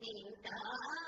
चिन्ता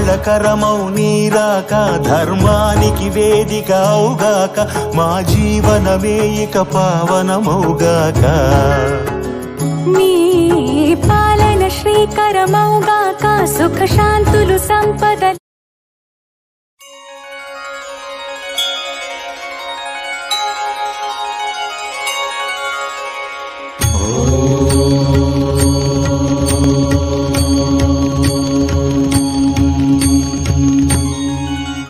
మంగళకరమౌ నీరాక ధర్మానికి వేదిక అవుగాక మా జీవనమే ఇక పావనమౌగాక. నీ పాలన శ్రీకరమౌగాక సుఖ శాంతులు సంపద